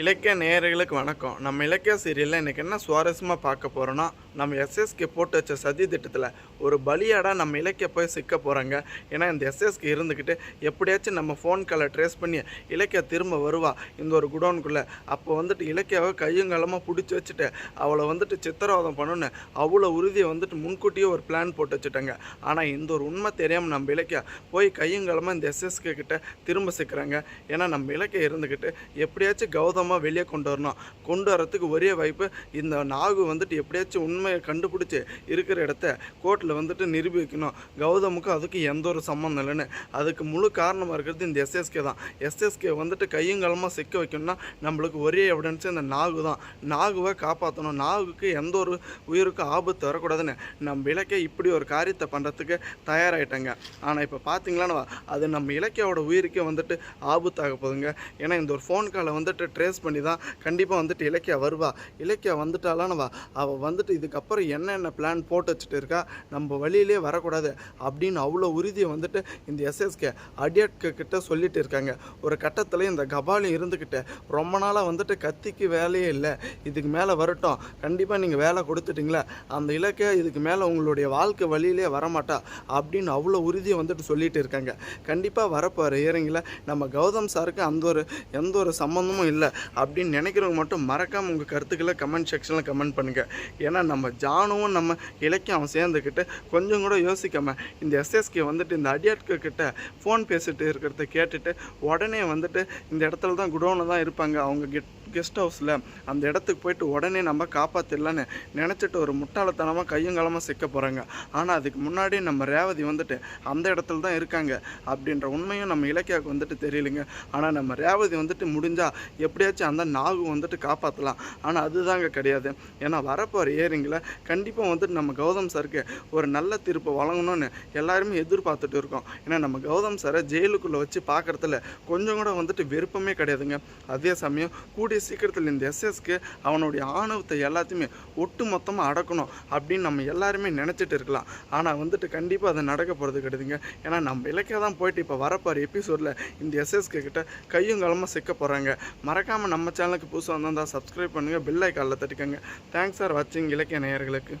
இலக்கிய நேயர்களுக்கு வணக்கம். நம்ம இலக்கிய சீரியலில் இன்றைக்கி என்ன சுவாரஸ்யமாக பார்க்க போகிறோன்னா நம்ம எஸ்எஸ்கே போட்டு வச்ச சதி திட்டத்தில் ஒரு பலியாடாக நம்ம இலக்கிய போய் சிக்க போகிறாங்க ஏன்னா இந்த எஸ்எஸ்க்கு இருந்துக்கிட்டு எப்படியாச்சும் நம்ம ஃபோன் காலை ட்ரேஸ் பண்ணி இலக்கிய திரும்ப வருவா. இந்த ஒரு குடோனுக்குள்ளே. அப்போ வந்துட்டு இலக்கியாவை கையுங்காலமாக பிடிச்சி வச்சுட்டு அவளை வந்துட்டு சித்திரவதம் பண்ணணுன்னு அவ்வளோ உறுதியை வந்துட்டு முன்கூட்டியே ஒரு பிளான் போட்டு வச்சுட்டாங்க. ஆனால் இந்த ஒரு உண்மை தெரியாமல் நம்ம இலக்கியா போய் கையுங்காலமாக இந்த எஸ்எஸ்க்கு கிட்ட திரும்ப சிக்கிறாங்க. ஏன்னா நம்ம இலக்கிய இருந்துக்கிட்டு எப்படியாச்சும் கௌதமாக வெளியே கொண்டு வரணும். கொண்டு வரத்துக்கு ஒரே வாய்ப்பு இந்த நாகு வந்துட்டு எப்படியாச்சும் உண்மையை கண்டுபிடிச்சி இருக்கிற இடத்த கோர்ட்டில் வந்துட்டு நிரூபிக்கணும். கௌதமுக்கும் அதுக்கு எந்த ஒரு சம்மந்தம் இல்லைன்னு. அதுக்கு முழு காரணமாக இருக்கிறது இந்த எஸ்எஸ்கே தான். எஸ்எஸ்கே வந்துட்டு கையுங்காலமாக சிக்க வைக்கணும்னா நம்மளுக்கு ஒரே எவிடன்ஸு இந்த நாகு தான். நாகுவை காப்பாற்றணும் நாகுக்கு எந்த ஒரு உயிருக்கும் ஆபத்து வரக்கூடாதுன்னு. நம்ம இலக்கிய இப்படி ஒரு காரியத்தை பண்ணுறதுக்கு தயாராகிட்டேங்க ஆனால் இப்போ பார்த்தீங்களான்னு அது நம்ம இலக்கியாவோட உயிருக்கே வந்துட்டு ஆபத்தாக போகுதுங்க. ஏன்னா இந்த ஒரு ஃபோன் காலை வந்துட்டு ட்ரேஸ் பண்ணி தான் கண்டிப்பாக வந்துட்டு இலக்கியா வருவா. இலக்கியா வந்துட்டாலானவா அவள் வந்துட்டு இதுக்கப்புறம் என்னென்ன பிளான் போட்டு வச்சுட்டு இருக்கா? நம்ம வழியிலே வரக்கூடாது அப்படின்னு அவ்வளோ உறுதியை வந்துட்டு இந்த எஸ்எஸ்கே அடியாட்க கிட்ட சொல்லிட்டு இருக்காங்க. ஒரு கட்டத்தில் இந்த கபாலி இருந்துக்கிட்டு ரொம்ப நாளாக வந்துட்டு கத்திக்கு வேலையே இல்லை. இதுக்கு மேலே வரட்டும். கண்டிப்பாக நீங்கள் வேலை கொடுத்துட்டிங்களே. அந்த இலக்கை இதுக்கு மேலே உங்களுடைய வாழ்க்கை வழியிலே வரமாட்டா அப்படின்னு அவ்வளோ உறுதியை வந்துட்டு சொல்லிட்டு இருக்காங்க. கண்டிப்பாக வரப்போகிற இயரிங்கில் நம்ம கௌதம் சாருக்கு அந்த ஒரு எந்த ஒரு சம்மந்தமும் இல்லை அப்படின்னு நினைக்கிறவங்க மட்டும் மறக்காமல் உங்கள் கருத்துக்களை கமெண்ட் செக்ஷனில் கமெண்ட் பண்ணுங்கள் ஏன்னா நம்ம ஜானுவும் நம்ம இலக்கியம் அவன் சேர்ந்துக்கிட்டு கொஞ்சம் கூட யோசிக்காம இந்த எஸ்எஸ்கே வந்துட்டு இந்த அடியாட்க கிட்ட ஃபோன் பேசிட்டு இருக்கிறத கேட்டுட்டு உடனே வந்துட்டு இந்த இடத்துல தான் குடோனில் தான் இருப்பாங்க. அவங்க கெட் கெஸ்ட் ஹவுஸில் அந்த இடத்துக்கு போயிட்டு உடனே நம்ம காப்பாற்றிடலான்னு நினச்சிட்டு ஒரு முட்டாளத்தனமாக கையங்காலமாக சிக்க போகிறாங்க ஆனால் அதுக்கு முன்னாடி நம்ம ரேவதி வந்துட்டு அந்த இடத்துல தான் இருக்காங்க அப்படின்ற உண்மையும் நம்ம இலக்கியாவுக்கு வந்துட்டு தெரியலைங்க. ஆனால் நம்ம ரேவதி வந்துட்டு முடிஞ்சால் எப்படியாச்சும் அந்த நாகு வந்துட்டு காப்பாற்றலாம் ஆனால் அதுதாங்க கிடையாது. ஏன்னா வரப்போகிற ஏரிங்கில் கண்டிப்பாக வந்துட்டு நம்ம கௌதம் சாருக்கு ஒரு நல்ல தீர்ப்பு வழங்கணும்னு எல்லாருமே எதிர்பார்த்துட்டு இருக்கோம். ஏன்னா நம்ம கௌதம் சாரை ஜெயிலுக்குள்ளே வச்சு பார்க்குறதுல கொஞ்சம் கூட வந்துட்டு விருப்பமே கிடையாதுங்க. அதே சமயம் கூடிய சீக்கிரத்தில் இந்த எஸ்எஸ்க்கு அவனுடைய ஆணவத்தை எல்லாத்தையுமே ஒட்டு மொத்தமாக அடக்கணும் அப்படின்னு நம்ம எல்லாருமே நினச்சிட்டு இருக்கலாம். ஆனால் வந்துட்டு கண்டிப்பாக அது நடக்க போகிறது கிடையாதுங்க. ஏன்னா நம்ம இலக்கிய தான் போயிட்டு இப்போ வரப்போகிற எபிசோடில் இந்த எஸ்எஸ்கே கிட்ட கையும் காலமாக சிக்க போகிறாங்க மறக்காமல் நம்ம சேனலுக்கு புதுசாக வந்தால் சப்ஸ்கிரைப் பண்ணுங்கள் பெல் ஐக்கானில் தட்டிக்கோங்க. தேங்க்ஸ் சார் வாட்சிங் இலக்கிய நேயர்களுக்கு.